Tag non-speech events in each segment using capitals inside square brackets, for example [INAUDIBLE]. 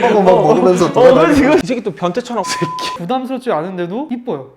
막 먹으면서 어, 너 돌아다니고 지금 이 새끼 또 변태처럼 새끼 [LAUGHS] 부담스럽지 않은데도 이뻐요.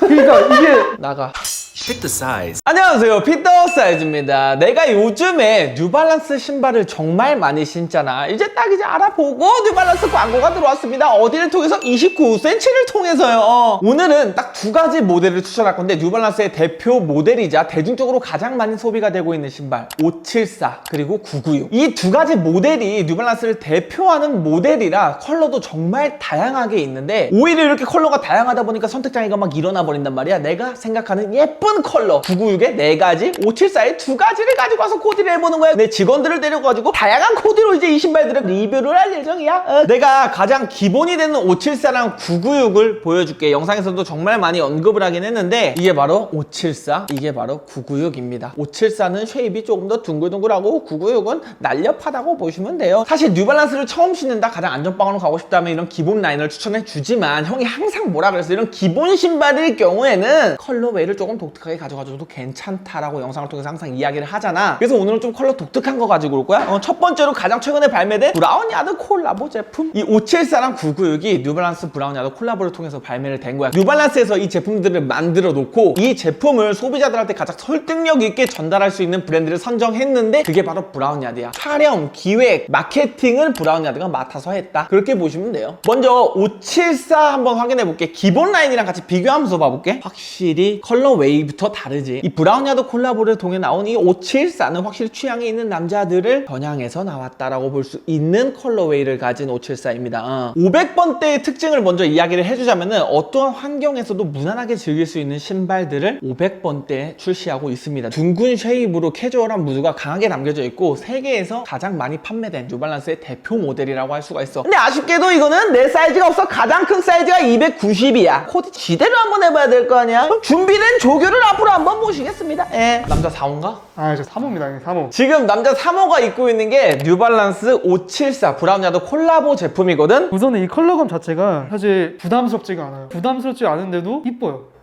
그러니까 이게 나가. The size. 안녕하세요. 피터 사이즈입니다. 내가 요즘에 뉴발란스 신발을 정말 많이 신잖아. 이제 딱 이제 알아보고 뉴발란스 광고가 들어왔습니다. 어디를 통해서? 29cm를 통해서요. 오늘은 딱 두 가지 모델을 추천할 건데 뉴발란스의 대표 모델이자 대중적으로 가장 많이 소비가 되고 있는 신발 574 그리고 996 이 두 가지 모델이 뉴발란스를 대표하는 모델이라 컬러도 정말 다양하게 있는데 오히려 이렇게 컬러가 다양하다 보니까 선택 장애가 막 일어나 버린단 말이야. 내가 생각하는 예쁜 컬러. 996에 네 가지 574에 두 가지를 가지고 와서 코디를 해보는 거야. 내 직원들을 데려가지고 다양한 코디로 이제 이 신발들을 리뷰를 할 예정이야. 어, 내가 가장 기본이 되는 574랑 996을 보여줄게. 영상에서도 정말 많이 언급을 하긴 했는데 이게 바로 574 이게 바로 996입니다. 574는 쉐입이 조금 더 둥글둥글하고 996은 날렵하다고 보시면 돼요. 사실 뉴발란스를 처음 신는다 가장 안전빵으로 가고 싶다면 이런 기본 라인을 추천해 주지만 형이 항상 뭐라 그랬어? 이런 기본 신발일 경우에는 컬러웨이를 조금 독특 하게 가져가줘도 괜찮다라고 영상을 통해서 항상 이야기를 하잖아. 그래서 오늘은 좀 컬러 독특한 거 가지고 올 거야. 어, 첫 번째로 가장 최근에 발매된 브라운 야드 콜라보 제품. 이 574랑 996이 뉴발란스 브라운 야드 콜라보를 통해서 발매를 된 거야. 뉴발란스에서 이 제품들을 만들어 놓고 이 제품을 소비자들한테 가장 설득력 있게 전달할 수 있는 브랜드를 선정했는데 그게 바로 브라운 야드야. 촬영, 기획, 마케팅을 브라운 야드가 맡아서 했다. 그렇게 보시면 돼요. 먼저 574 한번 확인해 볼게. 기본 라인이랑 같이 비교하면서 봐볼게. 확실히 컬러 웨이 부터 다르지. 이 브라운 야드 콜라보를 통해 나온 이 574는 확실히 취향이 있는 남자들을 겨냥해서 나왔다라고 볼 수 있는 컬러웨이를 가진 574입니다. 어. 500번대의 특징을 먼저 이야기를 해주자면 은 어떠한 환경에서도 무난하게 즐길 수 있는 신발들을 500번대에 출시하고 있습니다. 둥근 쉐입으로 캐주얼한 무드가 강하게 남겨져 있고 세계에서 가장 많이 판매된 뉴발란스의 대표 모델이라고 할 수가 있어. 근데 아쉽게도 이거는 내 사이즈가 없어 가장 큰 사이즈가 290이야. 코디 지대로 한번 해봐야 될 거 아니야? 준비된 조교를 앞으로 한번 모시겠습니다 예. 남자 4호인가? 아, 저 3호입니다. 3호. 지금 남자 3호가 입고 있는 게 뉴발란스 574 브라운 야드 콜라보 제품이거든 우선은 이 컬러감 자체가 사실 부담스럽지가 않아요. 부담스럽지 않은데도 이뻐요.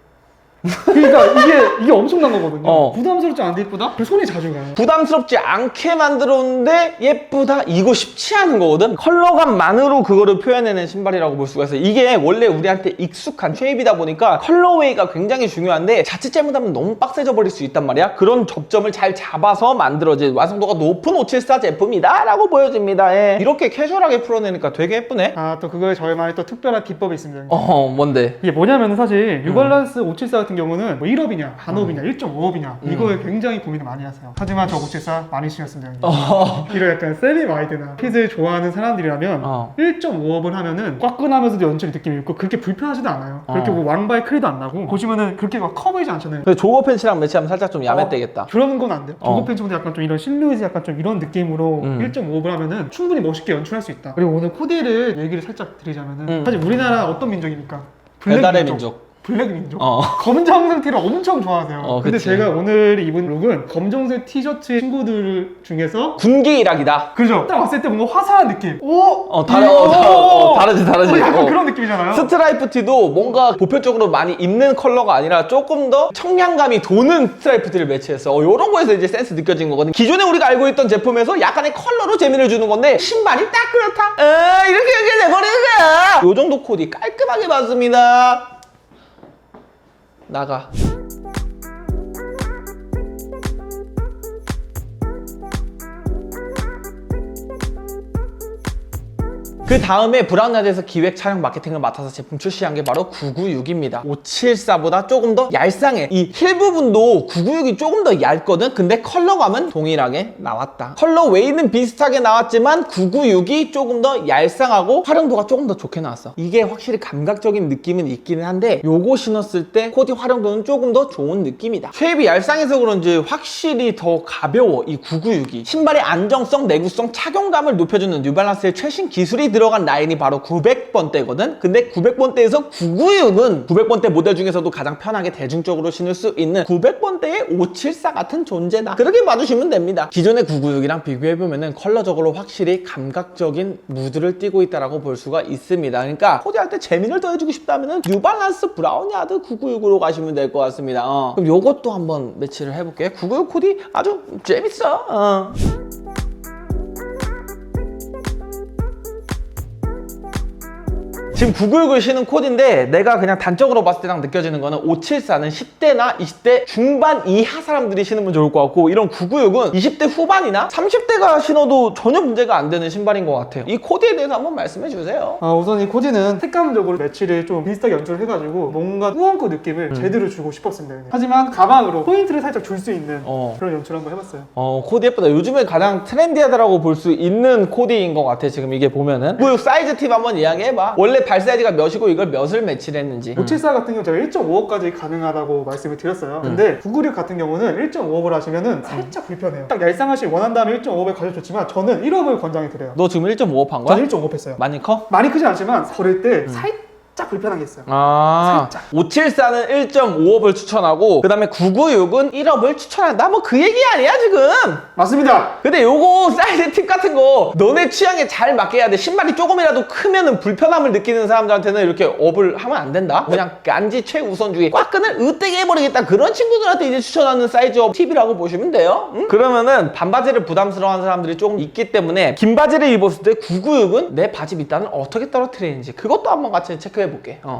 그러니까 이게 이게 엄청난 거거든요. 어. 부담스럽지 않은데 이쁘다? 그 손이 자주 가요. 부담스럽지 않게 만들었는데 예쁘다 이거 쉽지 않은 거거든 컬러감만으로 그거를 표현해낸 신발이라고 볼 수가 있어 이게 원래 우리한테 익숙한 쉐입이다 보니까 컬러웨이가 굉장히 중요한데 자칫 잘못하면 너무 빡세져 버릴 수 있단 말이야 그런 접점을 잘 잡아서 만들어진 완성도가 높은 574 제품이다 라고 보여집니다 예. 이렇게 캐주얼하게 풀어내니까 되게 예쁘네 아, 또 그거에 저희만의 또 특별한 비법이 있습니다. 어 뭔데 이게 뭐냐면 사실 뉴발란스 574 같은 경우는 뭐 1업이냐, 반업이냐, 1.5업이냐 이거에 굉장히 고민을 많이 하세요. 하지만 저574 많이 신었습니다. 형님. 어. 이런 약간 세미 와이드나 핏을 좋아하는 사람들이라면 어. 1.5업을 하면은 꽉끈하면서도 연출이 느낌이 있고 그렇게 불편하지도 않아요. 그렇게 어. 뭐 왕바의 크리도 안 나고 보시면은 그렇게 막 커 보이지 않잖아요. 근데 조거 팬츠랑 매치하면 살짝 좀 야매되겠다 그런 건 안 돼요. 어. 조거 팬츠보다 약간 좀 이런 실루엣이 약간 좀 이런 느낌으로 음. 1.5업을 하면은 충분히 멋있게 연출할 수 있다. 그리고 오늘 코디를 얘기를 살짝 드리자면은 음. 사실 우리나라 어떤 민족입니까? 블랙 배달의 민족 블랙 민족. 어. 검정색 티를 엄청 좋아하세요. 어, 근데 그치. 제가 오늘 입은 룩은 검정색 티셔츠 친구들 중에서 군기 일학이다 그죠? 딱 왔을 때 뭔가 화사한 느낌. 오! 어, 다르, 어, 다, 어, 다르지, 다르지. 어, 약간 어. 그런 느낌이잖아요. 스트라이프 티도 뭔가 보편적으로 많이 입는 컬러가 아니라 조금 더 청량감이 도는 스트라이프 티를. 어, 이런 거에서 이제 센스 느껴진 거거든. 기존에 우리가 알고 있던 제품에서 약간의 컬러로 재미를 주는 건데 신발이 딱 그렇다. 에, 이렇게 이렇게 돼버리는 거야. 요 정도 코디 깔끔하게 봤습니다. 나가. 그 다음에 브라운야드에서 기획 촬영 마케팅을 맡아서 제품 출시한 게 바로 996입니다. 574보다 조금 더 얄쌍해. 이 힐 부분도 996이 조금 더 얇거든? 근데 컬러감은 동일하게 나왔다. 컬러 웨이는 비슷하게 나왔지만 996이 조금 더 얄쌍하고 활용도가 조금 더 좋게 나왔어. 이게 확실히 감각적인 느낌은 있기는 한데 요거 신었을 때 코디 활용도는 조금 더 좋은 느낌이다. 쉐입이 얄쌍해서 그런지 확실히 더 가벼워 이 996이. 신발의 안정성, 내구성, 착용감을 높여주는 뉴발란스의 최신 기술이 들어 간 라인이 바로 900번대거든? 근데 900번대에서 996은 900번대 모델 중에서도 가장 편하게 대중적으로 신을 수 있는 900번대의 574 같은 존재다. 그렇게 봐주시면 됩니다. 기존의 996이랑 비교해보면 컬러적으로 확실히 감각적인 무드를 띠고 있다고 볼 수가 있습니다. 그러니까 코디할 때 재미를 더해주고 싶다면 뉴발란스 브라운 야드 996으로 가시면 될 것 같습니다. 어. 그럼 요것도 한번 매치를 해볼게. 996 코디 아주 재밌어. 어. 지금 999 신은 코디인데 내가 그냥 단적으로 봤을 때랑 느껴지는 거는 574는 10대나 20대 중반 이하 사람들이 신으면 좋을 것 같고 이런 996은 20대 후반이나 30대가 신어도 전혀 문제가 안 되는 신발인 것 같아요. 이 코디에 대해서 한번 말씀해 주세요. 아, 우선 이 코디는 색감적으로 매치를 좀 비슷하게 연출을 해가지고 뭔가 후원코 느낌을 제대로 주고 싶었습니다. 그냥. 하지만 가방으로 포인트를 살짝 줄 수 있는 어. 그런 연출 한번 해봤어요. 어, 코디 예쁘다. 요즘에 가장 트렌디하다라고 볼 수 있는 코디인 것 같아. 지금 이게 보면은. 996 사이즈 팁 한번 이야기해봐. 원래 발 사이즈가 몇이고 이걸 몇을 매치를 했는지. 574 같은 경우 제가 1.5억까지 가능하다고 말씀을 드렸어요. 근데 996 같은 경우는 1.5억을 하시면은 살짝 불편해요. 딱 얄쌍하시 원한다면 1.5억을 가져 좋지만 저는 1억을 권장해 드려요. 너 지금 1.5업 한 거야? 저는 1.5억 했어요. 많이 커? 많이 크진 않지만 걸을 때 살짝 불편하게 했어요. 아, 살짝. 574는 1.5업을 추천하고, 그 다음에 996은 1업을 추천한다. 뭐 그 얘기 아니야, 지금. 맞습니다. 근데 요거 사이즈 팁 같은 거 너네 취향에 잘 맞게 해야 돼. 신발이 조금이라도 크면은 불편함을 느끼는 사람들한테는 이렇게 업을 하면 안 된다. 그냥 간지 최우선주의. 꽉 끈을 으떼게 해버리겠다. 그런 친구들한테 이제 추천하는 사이즈 업 팁이라고 보시면 돼요. 응? 그러면은 반바지를 부담스러워하는 사람들이 조금 있기 때문에 긴 바지를 입었을 때 996은 내 바지 밑단을 어떻게 떨어뜨리는지 그것도 한번 같이 체크해 볼게. 어.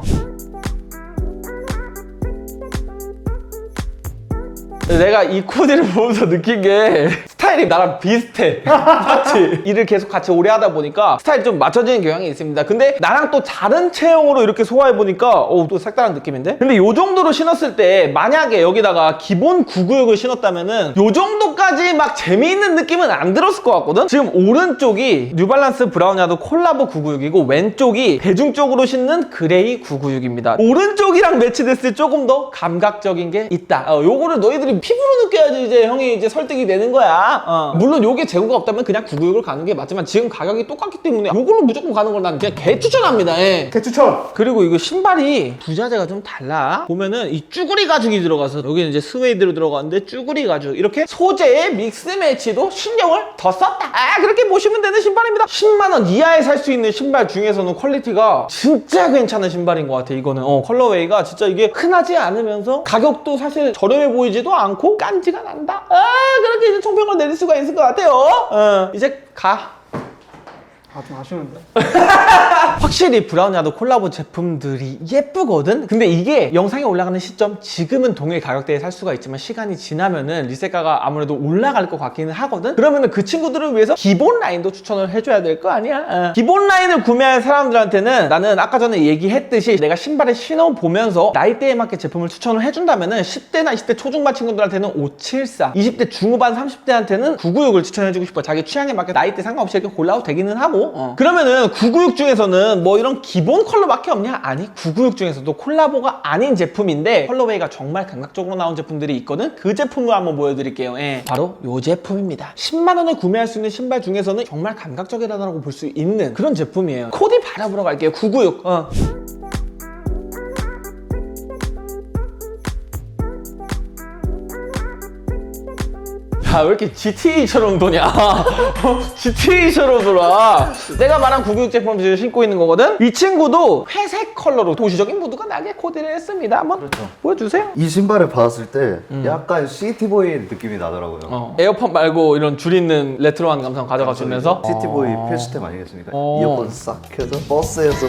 내가 이 코디를 [LAUGHS] 보면서 느낀 게 스타일이 나랑 비슷해. [LAUGHS] 맞지? 일을 계속 같이 오래 하다 보니까 스타일이 좀 맞춰지는 경향이 있습니다. 근데 나랑 또 다른 체형으로 이렇게 소화해 보니까 어, 또 색다른 느낌인데? 근데 요 정도로 신었을 때 만약에 여기다가 기본 996을 신었다면은 요 정도까지 막 재미있는 느낌은 안 들었을 것 같거든? 지금 오른쪽이 뉴발란스 브라운야도 콜라보 996이고 왼쪽이 대중적으로 신는 그레이 996입니다. 오른쪽이랑 매치됐을 때 조금 더 감각적인 게 있다. 어, 요거를 너희들이 피부로 느껴야지 이제 형이 이제 설득이 되는 거야. 어. 물론 요게 재고가 없다면 그냥 996을 가는 게 맞지만 지금 가격이 똑같기 때문에 요걸로 무조건 가는 걸 나는 그냥 개 추천합니다. 예. 대추천. 그리고 이거 신발이 부자재가 좀 달라. 보면은 이 쭈구리 가죽이 들어가서 여기는 이제 스웨이드로 들어가는데 쭈구리 가죽 이렇게 소재의 믹스 매치도 신경을 더 썼다. 아 그렇게 보시면 되는 신발입니다. 10만 원 이하에 살 수 있는 신발 중에서는 퀄리티가 진짜 괜찮은 신발인 것 같아. 이거는 어, 컬러웨이가 진짜 이게 흔하지 않으면서 가격도 사실 저렴해 보이지도 않고 깐지가 난다. 아 그렇게 이제 총평을 내릴 수가 있을 것 같아요. 어, 이제 가. 아, 좀 아쉬운데. [LAUGHS] 확실히 브라운야도 콜라보 제품들이 예쁘거든? 근데 이게 영상에 올라가는 시점 지금은 동일 가격대에 살 수가 있지만 시간이 지나면은 리세가가 아무래도 올라갈 것 같기는 하거든? 그러면은 그 친구들을 위해서 기본 라인도 추천을 해줘야 될 거 아니야? 어. 기본 라인을 구매할 사람들한테는 나는 아까 전에 얘기했듯이 내가 신발을 신어보면서 나이대에 맞게 제품을 추천을 해준다면은 10대나 20대 초중반 친구들한테는 574 20대 중후반 30대한테는 996을 추천해주고 싶어 자기 취향에 맞게 나이대 상관없이 이렇게 골라도 되기는 하고 어. 그러면은 996 중에서는 뭐 이런 기본 컬러밖에 없냐? 아니 996 중에서도 콜라보가 아닌 제품인데 컬러웨이가 정말 감각적으로 나온 제품들이 있거든 그 제품을 한번 보여드릴게요 예. 바로 요 제품입니다 10만원에 구매할 수 있는 신발 중에서는 정말 감각적이라고 볼 수 있는 그런 제품이에요 코디 바라보러 갈게요 996 어. 야, 왜 이렇게 GTA처럼 도냐? [LAUGHS] GTA처럼 돌아. 내가 말한 996 제품 지금 신고 있는 거거든? 이 친구도 회색 컬러로 도시적인 무드가 나게 코디를 했습니다. 한번 보여주세요. 이 신발을 받았을 때 약간 시티보이 느낌이 나더라고요. 어. 에어팟 말고 이런 줄 있는 레트로한 감성 가져가 주면서 시티보이 필수템 아니겠습니까? 어. 이어폰 싹 켜서 버스에서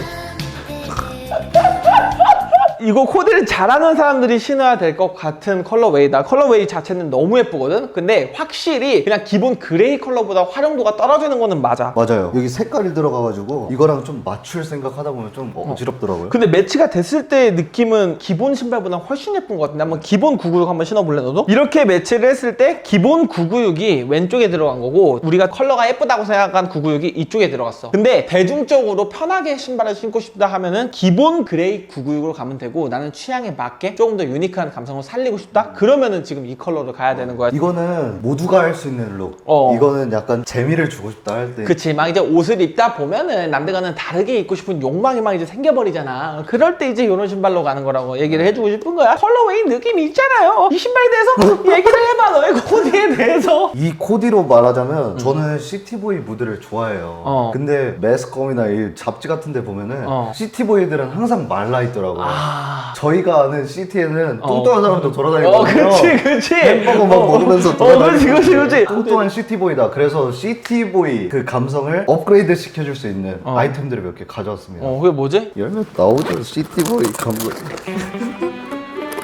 이거 코디를 잘하는 사람들이 신어야 될 것 같은 컬러웨이다. 컬러웨이 자체는 너무 예쁘거든? 근데 확실히 그냥 기본 그레이 컬러보다 활용도가 떨어지는 거는 맞아. 맞아요. 여기 색깔이 들어가가지고 이거랑 좀 맞출 생각하다 보면 좀 어지럽더라고요. 근데 매치가 됐을 때의 느낌은 기본 신발보다 훨씬 예쁜 것 같은데 한번 기본 996 한번 신어볼래 너도? 이렇게 매치를 했을 때 기본 996이 왼쪽에 들어간 거고 우리가 컬러가 예쁘다고 생각한 996이 이쪽에 들어갔어 근데 대중적으로 편하게 신발을 신고 싶다 하면은 기본 그레이 996으로 가면 되고 나는 취향에 맞게 조금 더 유니크한 감성을 살리고 싶다? 그러면은 지금 이 컬러로 가야 되는 거야 이거는 모두가 할 수 있는 룩. 어. 이거는 약간 재미를 주고 싶다 할 때. 그치 막 이제 옷을 입다 보면은 남들과는 다르게 입고 싶은 욕망이 막 이제 생겨버리잖아 그럴 때 이제 이런 신발로 가는 거라고 얘기를 해주고 싶은 거야 컬러웨이 느낌이 있잖아요 이 신발에 대해서 [LAUGHS] 얘기를 해봐 너의 코디에 대해서 이 코디로 말하자면 저는 시티보이 무드를 좋아해요. 음. 어. 근데 매스컴이나 이 잡지 같은 데 보면은 어. 시티보이들은 항상 말라 있더라고요. 아 아. 저희가 아는 CT에는 어. 뚱뚱한 사람도 어, 돌아다니거든요. 그치, 그치. 햄버거 막 어, 먹으면서 어, 돌아다니고 그치, 그치, 그치. 뚱뚱한 시티보이다. 그래서 시티보이 그 감성을 업그레이드 시켜줄 수 있는 어. 아이템들을 몇 개 가져왔습니다. 어, 그게 뭐지? 열면 나오죠 시티보이 감성.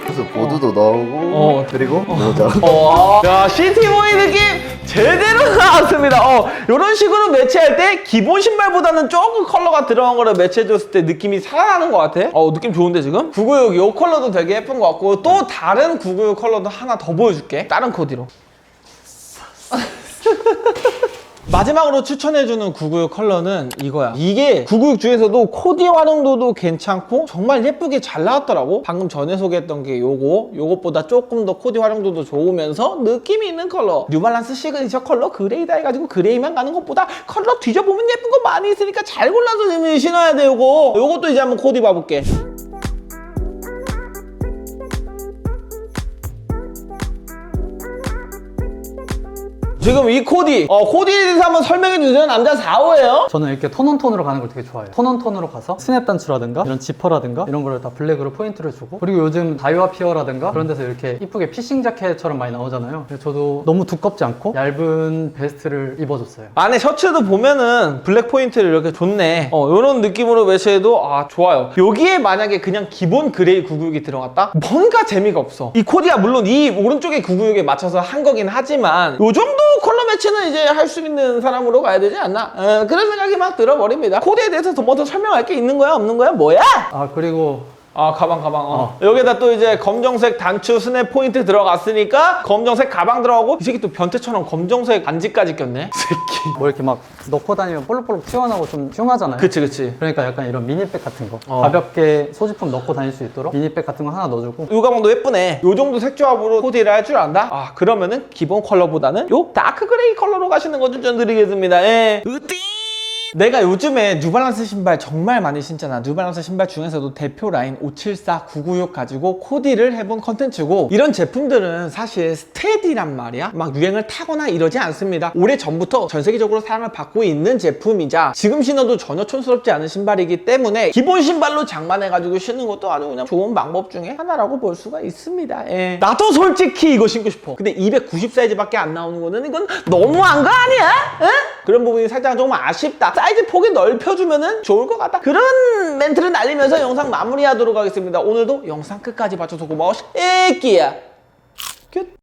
그래서 보드도 나오고 어. 그리고 모자. 어, 야, 시티보이 느낌 제대로 나왔습니다. 어, 이런 식으로 매치할 때 기본 신발보다는 조금 컬러가 들어간 거를 매치해줬을 때 느낌이 살아나는 것 같아. 어, 느낌 좋은데 지금? 996 이 컬러도 되게 예쁜 것 같고 또 다른 996 컬러도 하나 더 보여줄게. 다른 코디로. [LAUGHS] 마지막으로 추천해주는 996 컬러는 이거야. 이게 996 중에서도 코디 활용도도 괜찮고 정말 예쁘게 잘 나왔더라고. 방금 전에 소개했던 게 요거. 요것보다 조금 더 코디 활용도도 좋으면서 느낌이 있는 컬러. 뉴발란스 시그니처 컬러 그레이다 해가지고 그레이만 가는 것보다 컬러 뒤져보면 예쁜 거 많이 있으니까 잘 골라서 신어야 돼 요거. 요것도 이제 한번 코디 봐볼게. 지금 이 코디, 어, 코디에 대해서 한번 설명해 주세요. 남자 4호예요. 저는 이렇게 톤온톤으로 가는 걸 되게 좋아해요. 톤온톤으로 가서 스냅 단추라든가 이런 지퍼라든가 이런 거를 다 블랙으로 포인트를 주고 그리고 요즘 다이와 피어라든가 그런 데서 이렇게 이쁘게 피싱 자켓처럼 많이 나오잖아요. 저도 너무 두껍지 않고 얇은 베스트를 입어줬어요. 안에 셔츠도 보면은 블랙 포인트를 이렇게 줬네. 어, 요런 느낌으로 매치해도 아, 좋아요. 여기에 만약에 그냥 기본 그레이 996이 들어갔다? 뭔가 재미가 없어. 이 코디야 물론 이 오른쪽에 996에 맞춰서 한 거긴 하지만 요 정도 컬러 매치는 이제 할 수 있는 사람으로 가야 되지 않나? 어, 그런 생각이 막 들어버립니다. 코디에 대해서 더 먼저 설명할 게 있는 거야? 없는 거야? 뭐야? 아 그리고 아 가방 가방 어. 여기다 또 이제 검정색 단추 스냅 포인트 들어갔으니까 검정색 가방 들어가고 이 새끼 또 변태처럼 검정색 반지까지 꼈네 [LAUGHS] 새끼 뭐 이렇게 막 넣고 다니면 볼록볼록 튀어나오고 좀 흉하잖아요. 그치 그치 그러니까 약간 이런 미니백 같은 거 어. 가볍게 소지품 넣고 다닐 수 있도록 미니백 같은 거 하나 넣어주고 이 가방도 예쁘네 요 정도 색 조합으로 코디를 할 줄 안다? 아 그러면은 기본 컬러보다는 요 다크 그레이 컬러로 가시는 거 추천드리겠습니다 예. 으띠 내가 요즘에 뉴발란스 신발 정말 많이 신잖아. 뉴발란스 신발 중에서도 대표 라인 574, 996 가지고 코디를 해본 컨텐츠고 이런 제품들은 사실 스테디란 말이야. 막 유행을 타거나 이러지 않습니다. 오래 전부터 전 세계적으로 사랑을 받고 있는 제품이자 지금 신어도 전혀 촌스럽지 않은 신발이기 때문에 기본 신발로 장만해가지고 신는 것도 아주 그냥 좋은 방법 중에 하나라고 볼 수가 있습니다. 예. 나도 솔직히 이거 신고 싶어. 근데 290 사이즈밖에 안 나오는 거는 이건 너무한 거 아니야? 에? 그런 부분이 살짝 조금 아쉽다. 사이즈 폭이 넓혀주면은 좋을 것 같다. 그런 멘트를 날리면서 영상 마무리하도록 하겠습니다. 오늘도 영상 끝까지 봐줘서 고마워. 새끼야. 끝.